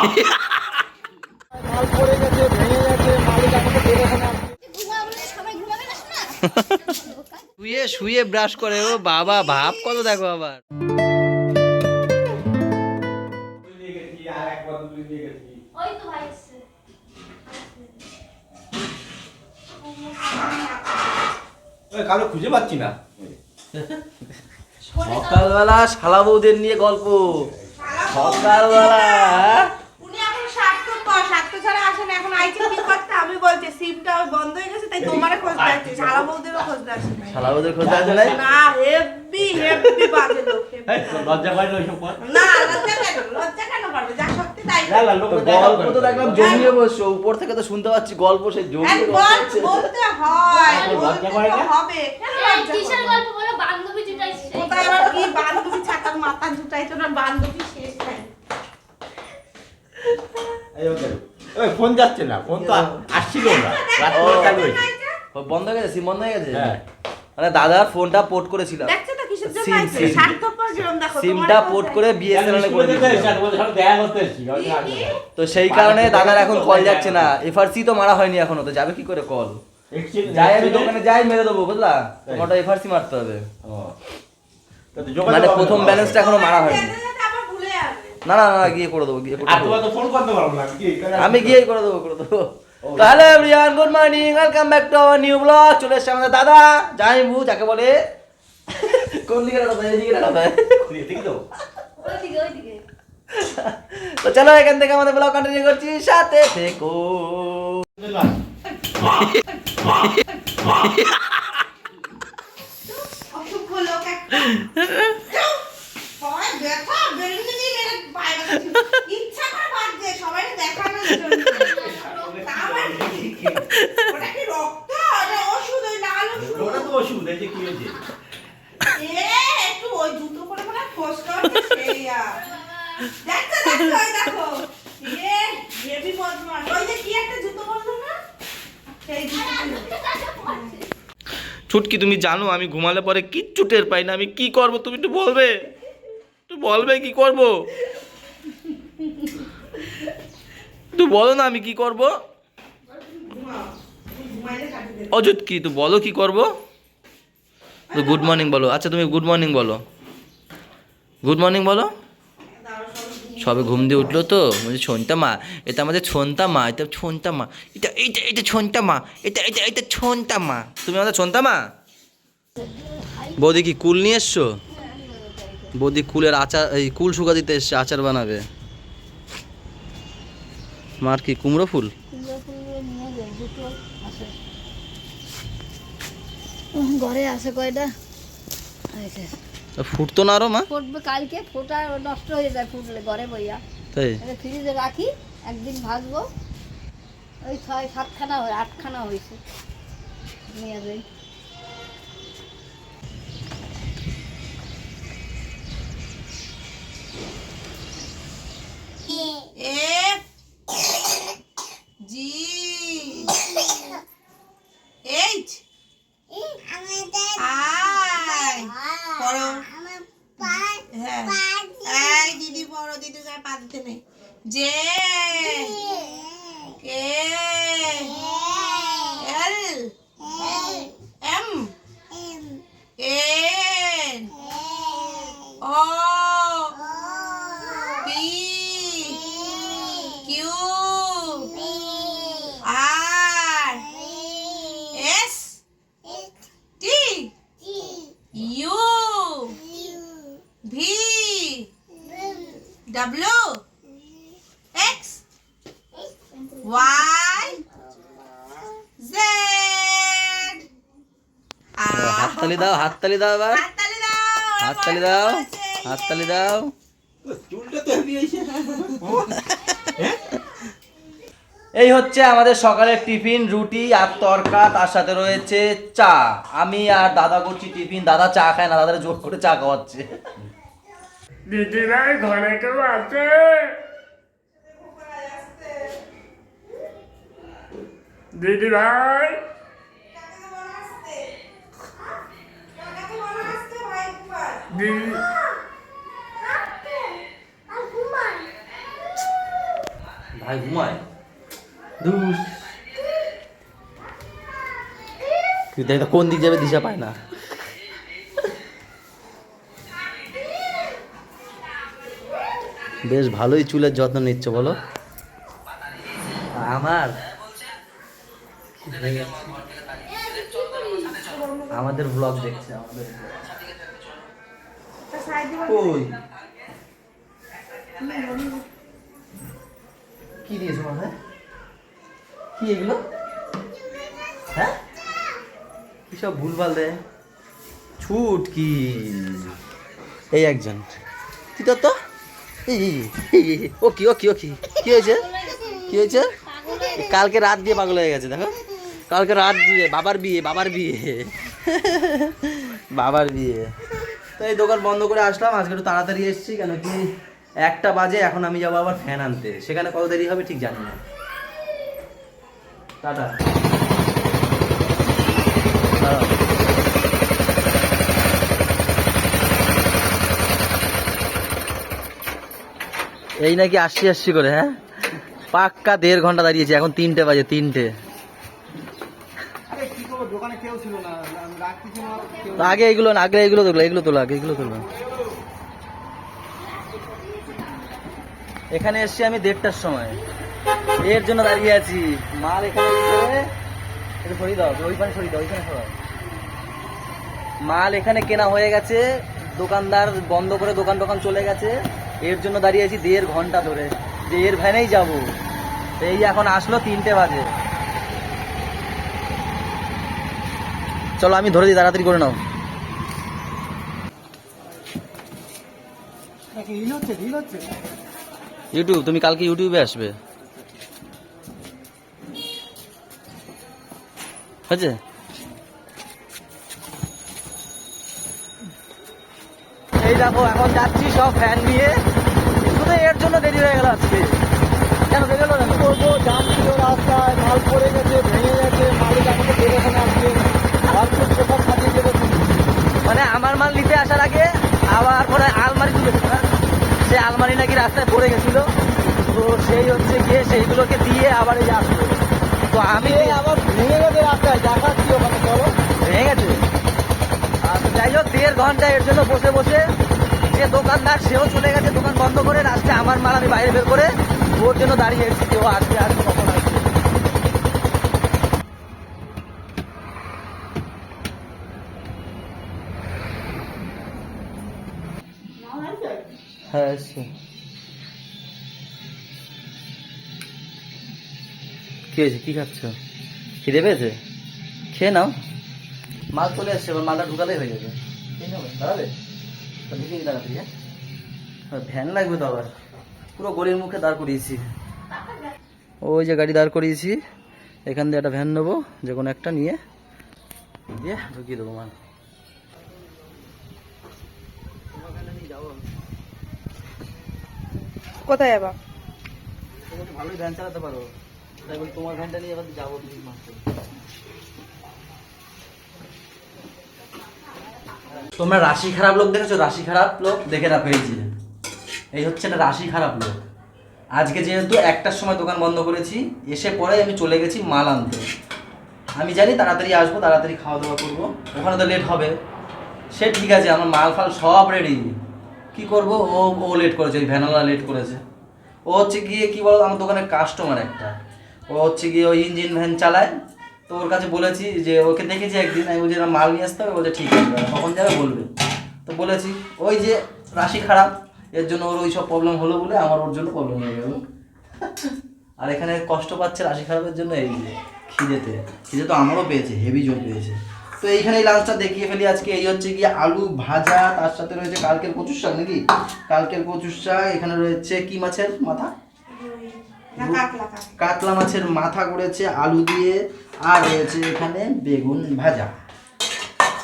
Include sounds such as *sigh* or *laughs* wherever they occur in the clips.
মাল পড়ে গেছে ভেঙে গেছে মালিক আমাকে দেখে ঘুমাবো সবাই ঘুমাবে না শুয়ে শুয়ে ব্রাশ করে ও বাবা ভাব কত দেখো আবার। কারও খুঁজে পাচ্ছি না। সকালবেলা শালা বৌদের নিয়ে গল্প। সকালবেলা হ্যাঁ? উনি এখন স্বার্থপর আসেন এখন আইছে কি করতে আমি বলছি সিমটা বন্ধ হয়ে গেছে তাই তোমারে খুঁজতে আসছি ঝালা বৌদিরও আসি নাই। শালা বৌদের খোঁজ আছে না হেভি হেভি বাজে লোক লজ্জা পাই না ওইসব না লজ্জা কেন লজ্জা কেন করবে? যা সত্যি তাই না, না, লোক গল্প তো দেখলাম জমিয়ে বসছো উপর থেকে তো শুনতে পাচ্ছি গল্প সেই জমিয়ে গল্প বলতে হয় লজ্জা করে না? হবে কেন লজ্জা কিসের গল্প বলো বান্ধবী জুটাই কোথায় আবার কি বান্ধবী ছাতার মাথা জুটাইতো না বান্ধবী শেষ নাই এই ওকে। ওই ফোন যাচ্ছে না ফোন তো আসছিল না রাত করে চালু হয়েছে। বন্ধ হয়ে গেছে সিম বন্ধ হয়ে গেছে? হ্যাঁ। মানে দাদার ফোনটা পোর্ট করেছিলাম। দেখো সিমটা পোর্ট করে বিএসএনএল করে। তো সেই কারণে দাদার এখন কল যাচ্ছে না। এফআরসি তো মারা হয়নি এখনও তো যাবে কি করে কল যাই আমি দোকানে যাই মেরে দেবো বুঝলা। তোমারটা এফআরসি মারতে হবে। মানে প্রথম ব্যালেন্সটা এখনও মারা হয়নি যেতে যেতে আবার ভুলে যাবে না না না গিয়ে করে দেবো গিয়ে করে আমি গিয়েই করে দেবো করে দেবো। তাহলে everyone good morning welcome back to our new blog চলে এসেছে আমাদের দাদা জাইবু যাকে বলে কোন দিকে দাদা এদিকে দাদা? দেখি তো? চলো এখান থেকে আমাদের ব্লগ কন্টিনিউ করছি। সাথে থেকো। লোক একটা সবাই ব্যথা বেলুন দিয়ে মেরে পায়ে ব্যথা ছিল। ইচ্ছা করে বাদ দিয়ে সবাই দেখানোর জন্য তা আবার কি? ওটা কি রক্ত ওটা ওষুধ ওই লাল ওষুধ ওটা তো ওষুধ এই যে কি হয়েছে এ একটু ওই জুতো করে মনে হয় ফসকা হচ্ছে সেই আর দেখো দেখো ওই দেখো এ হেভি বদমাস ওই যে কি একটা জুতো বলল না সেই জুতো ছুটকি তুমি জানো, আমি ঘুমালে পরে কিচ্ছু টের পাই না, আমি কি করব? তুমি একটু বলবে? একটু বলবে কি করব? তুই বলো না আমি কি করব? অযুত কি তুই বলো কি করব? তো গুড মর্নিং বলো। আচ্ছা তুমি গুড মর্নিং বলো। গুড মর্নিং বলো। সবে ঘুম দিয়ে উঠল তো, বলছে ছন্তা মা, এটা আমাদের ছন্তা মা, এটা ছন্তা মা, এটা এইটা এটা ছন্তা মা, এটা এটা এটা ছন্তা মা। তুমি আমাদের ছন্তা মা? বৌদি কি কুল নিয়ে এসছো? বৌদি কুলের আচার এই কুল শুকা দিতে এসছে আচার বানাবে। মার কি কুমড়ো ফুল? ঘরে আছে কয়টা? ফুটতো না আরও মা? ফুটবে কালকে ফোটা নষ্ট হয়ে যায় ফুটলে ঘরে বইয়া। তাই? ফ্রিজে রাখি একদিন ভাজবো। ওই ছয় সাতখানা হয় আটখানা হয়েছে। নিয়ে যাই। Hey. হাততালি দাও হাততালি দাও এবার হাততালি দাও হাততালি দাও হাততালি দাও। চুলটা তো হেভি হয়েছে। এই হচ্ছে আমাদের সকালের টিফিন রুটি আর তরকা তার সাথে রয়েছে চা। আমি আর দাদা করছি টিফিন দাদা চা খায় না দাদার জোর করে চা খাওয়াচ্ছে। দিদি ভাই ঘরে কেউ আছে? দিদি ভাই, ঘুমায়। দেখ, কোন দিক যাবে দিশা পায় না। বেশ ভালোই চুলের যত্ন নিচ্ছ, বলো। আমার। আমাদের ব্লগ দেখছে, আমাদের কই? কি দিয়েছ মাথায় কি এগুলো? হ্যাঁ? কি সব ভুলভাল দেয় ছুট কি? এই একজন। কি ও কি ও কি ও কি? কি হয়েছে? কি হয়েছে? কালকে রাত দিয়ে পাগল হয়ে গেছে দেখো। কালকে রাত দিয়ে বাবার বিয়ে বাবার বিয়ে। বাবার বিয়ে। তো এই দোকান বন্ধ করে আসলাম, আজকে একটু তাড়াতাড়ি এসেছি, কেন কি একটা বাজে, এখন আমি যাব আবার ফ্যান আনতে। সেখানে কত দেরি হবে ঠিক জানি না। টাটা। এই নাকি আসছি আসছি করে হ্যাঁ? পাক্কা দেড় ঘণ্টা দাঁড়িয়েছি, এখন তিনটে বাজে, তিনটে। আগে এগুলো না, আগে এগুলো তোলো এগুলো তোলো আগে, এগুলো তোলো এখানে এসছি আমি দেড়টার সময়। এর জন্য দাঁড়িয়ে আছি। মাল এখানে দাও ওইখানে মাল এখানে কেনা হয়ে গেছে। দোকানদার বন্ধ করে দোকান টোকান চলে গেছে। এর জন্য দাঁড়িয়ে আছি দেড় ঘণ্টা ধরে। যে এর ভ্যানেই যাব। এই এখন আসলো তিনটে বাজে। চলো আমি ধরে দিই তাড়াতাড়ি করে নাও। ইউটিউব তুমি কালকে ইউটিউবে আসবে। হয়েছে? এই দেখো এখন যাচ্ছি সব ফ্যান নিয়ে। শুধু এর জন্য দেরি হয়ে গেল আজকে। কেন দেরি হলো কেন করব জাম ছিল রাস্তায় মাল পড়ে গেছে ভেঙে গেছে মালিক আমাকে দেখে আসবে আর তো সব খাটিয়ে দেবে মানে আমার মাল নিতে আসার আগে আবার পরে আলমারি তুলেছে না সে আলমারি নাকি রাস্তায় পড়ে গেছিল। তো সেই হচ্ছে গিয়ে সেইগুলোকে দিয়ে আবার এই আসলো। তো আমি আবার ভেঙে গেছে রাস্তায় দেখাচ্ছি ওখানে চলো ভেঙে গেছে। আর যাই হোক দেড় ঘণ্টা এর জন্য বসে বসে যে দোকানদার সেও চলে গেছে দোকান বন্ধ করে লাস্টে আমার মাল আমি বাইরে বের করে ওর জন্য দাঁড়িয়ে এসেছি। কেউ আসবে আসবে হয়েছে কি খাচ্ছ? খিদে পেয়েছে? খেয়ে নাও। মাল চলে আসছে এবার মালটা ঢুকালেই হয়ে যাবে। দাঁড়াবে? ঢুকিয়ে দিই হ্যাঁ? ভ্যান লাগবে তো আবার। পুরো গলির মুখে দাঁড় করিয়েছি। ওই যে গাড়ি দাঁড় করিয়েছি। এখান দিয়ে একটা ভ্যান নেব যে কোনো একটা নিয়ে দিয়ে ঢুকিয়ে দেবো মাল। কোথায় যাবা ভালোই ভ্যান চালাতে পারো। তোমার নিয়ে যাব তুমি তোমরা রাশি খারাপ লোক দেখেছ? রাশি খারাপ লোক দেখে রাখো এই এই হচ্ছে না রাশি খারাপ লোক। আজকে যেহেতু একটার সময় দোকান বন্ধ করেছি, এসে পরে আমি চলে গেছি মাল আনতে। আমি জানি তাড়াতাড়ি আসব, তাড়াতাড়ি খাওয়া দাওয়া করব। ওখানে তো লেট হবে। সে ঠিক আছে, আমার মাল ফাল সব রেডি কি করব? ও ও লেট করেছে, ওই লেট করেছে। ও হচ্ছে গিয়ে কি বলো আমার দোকানের কাস্টমার একটা। ও হচ্ছে গিয়ে ওই ইঞ্জিন ভ্যান চালায়। তো ওর কাছে বলেছি যে ওকে দেখেছি একদিন। আমি বলছি না, মাল নিয়ে আসতে হবে। বলছে ঠিক আছে। কখন যাবে বলবে। তো বলেছি ওই যে রাশি খারাপ এর জন্য ওর ওই সব প্রবলেম হলো বলে আমার ওর জন্য প্রবলেম হয়ে গেল। আর এখানে কষ্ট পাচ্ছে রাশি খারাপের জন্য এই যে খিদেতে। খিদে তো আমারও পেয়েছে হেভি জোর পেয়েছে। তো এইখানে এই লাঞ্চটা দেখিয়ে ফেলি আজকে। এই হচ্ছে গিয়ে আলু ভাজা তার সাথে রয়েছে কালকের কচুর শাক নাকি? কালকের কচুর শাক এখানে রয়েছে কি মাছের মাথা? কাতলা মাছের মাথা করেছে আলু দিয়ে আর রয়েছে এখানে বেগুন ভাজা।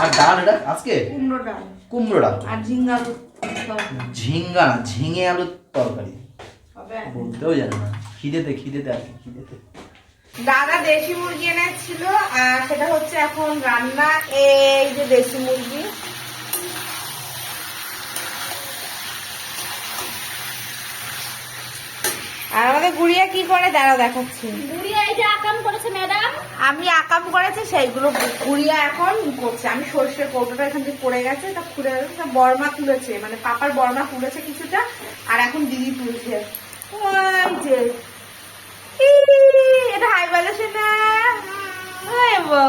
আর ডাল এটা আজকে? কুমড়ো ডাল। কুমড়ো ডাল। আর ঝিঙ্গা আলু। ঝিঙ্গা না ঝিঙে আলুর তরকারি। বলতেও জানে না। খিদেতে খিদেতে আর কি খিদেতে। দাদা দেশি মুরগি এনেছিল আর সেটা হচ্ছে এখন রান্না এই যে দেশি মুরগি। আর আমাদের গুড়িয়া কি করে? দাঁড়া দেখাচ্ছি। বুড়িয়া এই যে আকাম করেছে ম্যাডাম। আমি আকাম করেছি সেইগুলো গুড়িয়া এখন করছে। আমি সর্ষের কৌটোটা এখান থেকে পড়ে গেছে তা খুলে গেছে বর্মা তুলেছে মানে পাপার বর্মা তুলেছে কিছুটা আর এখন দিদি তুলছে। ওই যে। এটা হাই বলেছে না?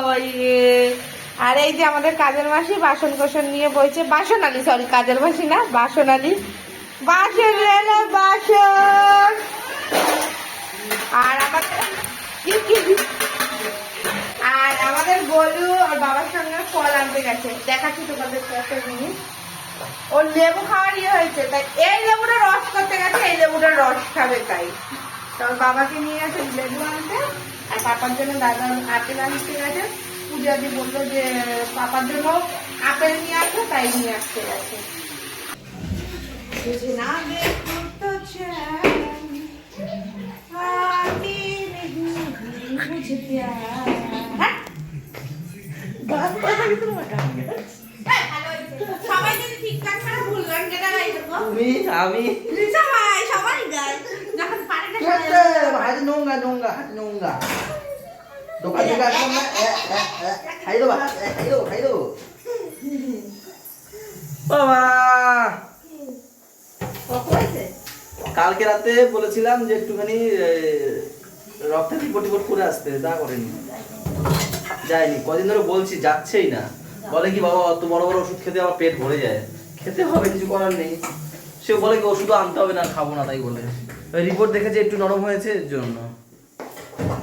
ওই ইয়ে। আর এই যে আমাদের কাজের মাসি বাসন কোসন নিয়ে বইছে। বাসন আলি সরি কাজের মাসি না বাসন আলি। বাসন বাসন। আর কি আর আমাদের গলু ওর বাবার সঙ্গে ফল আনতে গেছে। দেখাচ্ছি তোমাদের একটা জিনিস। ওর লেবু খাওয়ার ইয়ে হয়েছে, তাই এই লেবুটা রস করতে গেছে, এই লেবুটা রস খাবে তাই। তো ওর বাবাকে নিয়ে গেছে লেবু আনতে, আর পাপার জন্য দাদা আপেল আনতে গেছে। পূজা দি বলল যে, পাপার জন্য আপেল নিয়ে আসো, তাই নিয়ে আসতে গেছে। तुझे मुझे प्यार হ্যাঁ? সবাই যদি ঠিকঠাক করে ভুল গান কেটে গাইবে গো তুমি আমি সবাই সবাই গায় যখন পারে না ভাই নোংরা নোংরা নোংরা দোকান থেকে আসলাম না এ, এ, এ, খাই দেবো এ, খাই দেবো খাই দেবো বাবা কালকে রাতে বলেছিলাম যে একটুখানি রিপোর্ট টিপোর্ট করে আসতে, তা করেনি। যায়নি। কদিন ধরে বলছি, যাচ্ছেই না। বলে কি, বাবা, অত বড় বড় ওষুধ খেতে আমার পেট ভরে যায়। খেতে হবে, কিছু করার নেই। সে বলে কি ওষুধ আনতে হবে না, খাব না, তাই বলে। রিপোর্ট দেখেছে, একটু নরম হয়েছে, এর জন্য।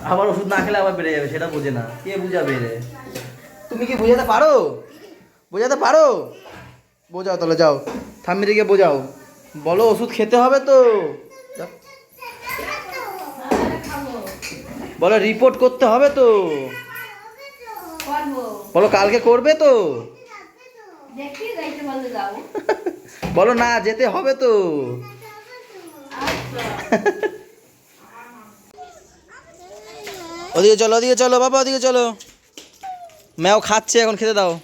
আবার ওষুধ না খেলে আবার বেড়ে যাবে, সেটা বোঝে না। কে বুঝাবে রে? তুমি কি বোঝাতে পারো? বোঝাতে পারো? বোঝাও তাহলে, যাও। ঠাম্মিরে গিয়ে বোঝাও। বলো, ওষুধ খেতে হবে তো? বলো রিপোর্ট করতে হবে তো। বলো কালকে করবে তো। *laughs* বলো না যেতে হবে তো। ওদিকে চলো ওদিকে চলো বাবা ওদিকে চলো। ম্যাও খাচ্ছে এখন খেতে দাও।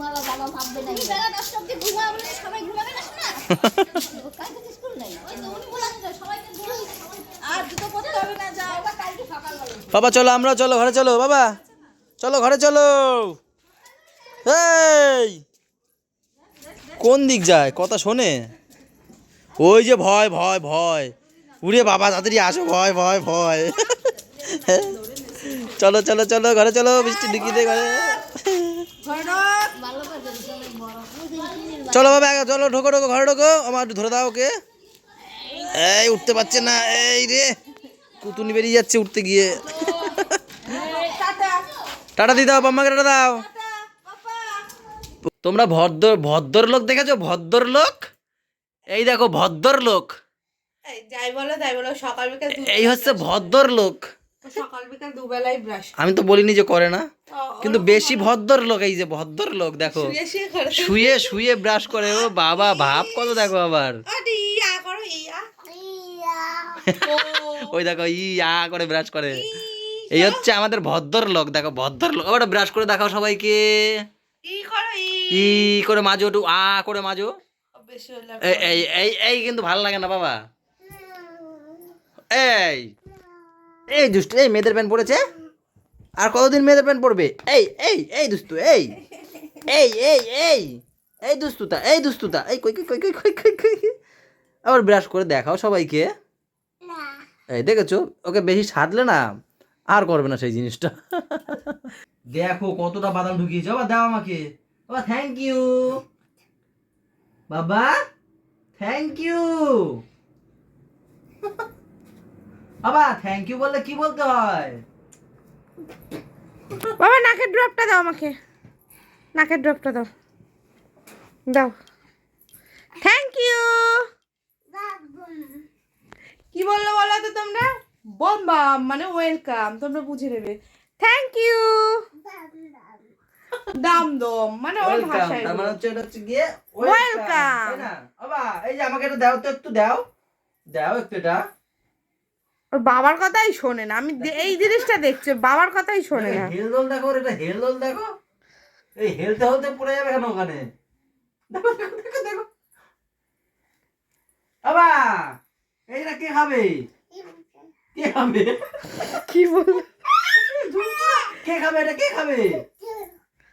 বাবা *laughs* চলো আমরা, চলো, ঘরে চলো, বাবা। চলো, ঘরে চলো। এই! কোন দিক যায়? কথা শোনে। ওই যে ভয় ভয় ভয়। উড়ে বাবা, তাড়াতাড়ি আসো, ভয় ভয় ভয়। চলো চলো চলো, ঘরে চলো বৃষ্টি ঢুকিয়ে দে ঘরে। চলো বাবা চলো, ঢোকো ঢোকো, ঘরে ঢোকো। আমার ধরে দাও ওকে। এই, উঠতে পারছে না। এই রে। কুতুনি বেরিয়ে যাচ্ছে উঠতে গিয়ে। টাটা দি দাও বাম্মাকে টাটা দাও। তোমরা ভদ্র ভদ্রলোক দেখেছ? ভদ্রলোক এই দেখো ভদ্রলোক এই, যাই বলো তাই বলো সকাল এই হচ্ছে ভদ্রলোক আমি তো বলিনি যে করে না কিন্তু বেশি ভদ্র লোক এই যে ভদ্র লোক দেখো শুয়ে শুয়ে ব্রাশ করে ও বাবা ভাব কত দেখো আবার। *laughs* ওই দেখো ই আ করে ব্রাশ করে। এই হচ্ছে আমাদের ভদ্র লোক দেখো ভদ্র লোক ওটা ব্রাশ করে দেখাও সবাইকে। ই করো মাজো একটু আ করে মাজো। এই এই এই কিন্তু ভালো লাগে না বাবা। এই। এই দুষ্টু এই মেয়েদের প্যান্ট পড়েছে আর কতদিন মেয়েদের প্যান্ট পড়বে এই এই এই দুস্তু এই এই এই এই এই দুস্তুতা এই দুস্তুতা এই কই কই কই কই কই কই কই আবার ব্রাশ করে দেখাও সবাইকে। এই দেখেছ? ওকে বেশি সাধলে না আর করবে না সেই জিনিসটা। দেখো কতটা বাদাম ঢুকিয়েছে। বাবা দাও আমাকে। বাবা থ্যাংক ইউ বাবা থ্যাংক ইউ বাবা থ্যাংক ইউ বললে কি বলতে হয়? বাবা নাকের ড্রপটা দাও আমাকে। নাকের ড্রপটা দাও। দাও। থ্যাংক ইউ কি বলল বলো তো তোমরা? বম্বাম মানে ওয়েলকাম তোমরা বুঝে নেবে। থ্যাংক ইউ দাম দম মানে ওর ওয়েলকাম ভাষায় তার মানে হচ্ছে এটা হচ্ছে গিয়ে না? বাবা এই যে আমাকে এটা দাও তো একটু দাও। দাও একটু এটা। ওর বাবার কথাই শোনে না। আমি এই জিনিসটা দেখছি বাবার কথাই শোনে না। হেলদোল দেখো ওর এটা হেলদোল দেখো? এই হেলতে হতে পড়ে যাবে কেন ওখানে? দেখো দেখো দেখো বাবা এইটা কে খাবে? কে খাবে? কি বল কে খাবে এটা কে খাবে?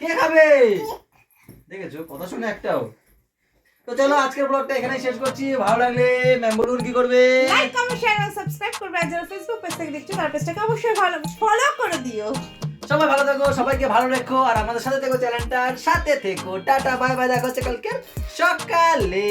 কে খাবে? দেখেছ কথা শুনে একটাও। তো চলো আজকের ব্লগটা এখানেই শেষ করছি। ভালো লাগলে মেম্বরুল কি করবে? লাইক কমেন্ট শেয়ার আর সাবস্ক্রাইব করবে। আর যারা ফেসবুক পেজ থেকে দেখছ তার পেজটাকে অবশ্যই ভালো ফলো করে দিও। সবাই ভালো থাকো সবাইকে ভালো রেখো আর আমাদের সাথে থেকো চ্যানেলটার সাথে থেকো। টাটা বাই বাই দেখা হচ্ছে কালকে সকালে।